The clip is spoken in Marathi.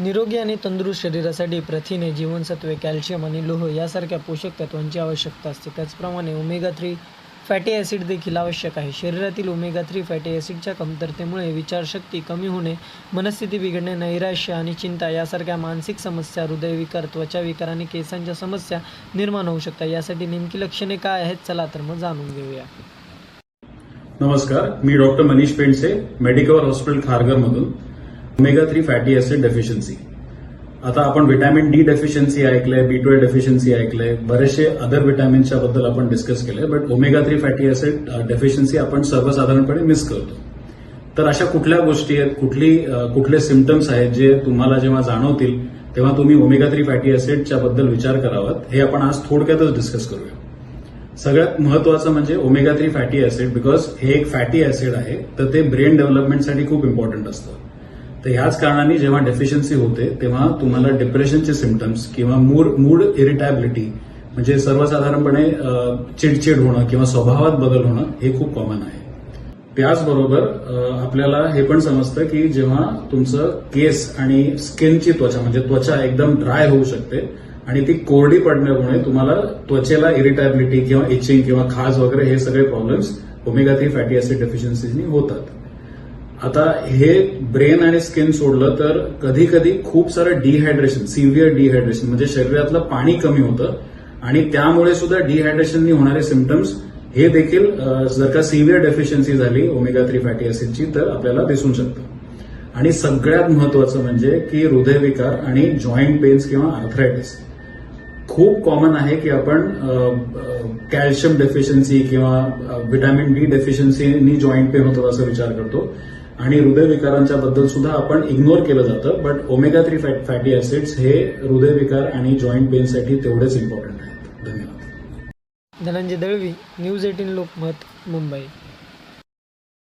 निरोगी आणि तंदुरुस्त शरीरासाठी प्रथिने जीवनसत्वे कॅल्शियम आणि लोह यासारख्या पोषक तत्वांची आवश्यकता असते. त्याचप्रमाणे ओमेगा थ्री फॅटी ॲसिड देखील आवश्यक आहे. शरीरातील ओमेगा थ्री फॅटी ॲसिडच्या कमतरतेमुळे विचारशक्ती कमी होणे मनस्थिती बिघडणे नैराश्य आणि चिंता यासारख्या मानसिक समस्या हृदयविकार त्वचा विकार आणि केसांच्या समस्या निर्माण होऊ शकतात. यासाठी नेमकी लक्षणे काय आहेत चला तर मग जाणून घेऊया. नमस्कार. मी doctor Manish Pendse medical hospital Kharghar मधून omega three fatty acid deficiency आता आपण व्हिटॅमिन डी डेफिशियन्सी ऐकलंय बी ट्वेल्व डेफिशियन्सी ऐकलंय बरेचसे अदर व्हिटॅमिन्सच्या बद्दल आपण डिस्कस केलंय but omega three fatty acid deficiency आपण सर्वसाधारणपणे मिस करतो. तर अशा कुठल्या गोष्टी आहेत कुठली कुठले सिमटम्स आहेत जे तुम्हाला जेव्हा जाणवतील तेव्हा तुम्ही ओमेगा थ्री फॅटी ऍसिडच्या बद्दल विचार करावात हे आपण आज थोडक्यातच डिस्कस करूया. सगळ्यात महत्वाचं म्हणजे omega three fatty acid because हे एक फॅटी ऍसिड आहे तर ते ब्रेन डेव्हलपमेंटसाठी खूप इम्पॉर्टंट असतं. तर ह्याच कारणाने जेव्हा डेफिशियन्सी होते तेव्हा तुम्हाला डिप्रेशनचे सिमटम्स किंवा मूड मूड इरिटॅबिलिटी म्हणजे सर्वसाधारणपणे चिडचिड होणं किंवा स्वभावात बदल होणं हे खूप कॉमन आहे. त्याचबरोबर आपल्याला हे पण समजतं की जेव्हा तुमचं केस आणि स्किनची त्वचा म्हणजे त्वचा एकदम ड्राय होऊ शकते आणि ती कोरडी पडण्यामुळे तुम्हाला त्वचेला इरिटॅबिलिटी किंवा इचिंग किंवा खाज वगैरे हे सगळे problems omega three fatty acid डेफिशियन्सीनी होतात. आता हे ब्रेन आणि स्किन सोडलं तर कधी कधी खूप सारं डिहायड्रेशन सिव्हिअर डिहायड्रेशन म्हणजे शरीरातलं पाणी कमी होतं. आणि त्यामुळे सुद्धा डिहायड्रेशननी होणारे सिमटम्स हे देखील जर का सिव्हिअर डेफिशियन्सी झाली ओमेगा थ्री फॅटी ऍसिडची तर आपल्याला दिसून शकतं. आणि सगळ्यात महत्वाचं म्हणजे की हृदयविकार आणि जॉईंट पेन्स किंवा आर्थरायटिस खूप कॉमन आहे की आपण कॅल्शियम डेफिशियन्सी किंवा व्हिटॅमिन डी डेफिशियन्सीनी जॉईंट पेन होतात असं विचार करतो. आणि हृदयविकारांच्या बद्दल सुद्धा आपण इग्नोर केलं जातं but omega three fatty acids हे हृदयविकार आणि जॉईंट पेनसाठी तेवढेच इम्पॉर्टंट आहेत. धन्यवाद. Dhananjay Dalvi news eighteen Lokmat Mumbai.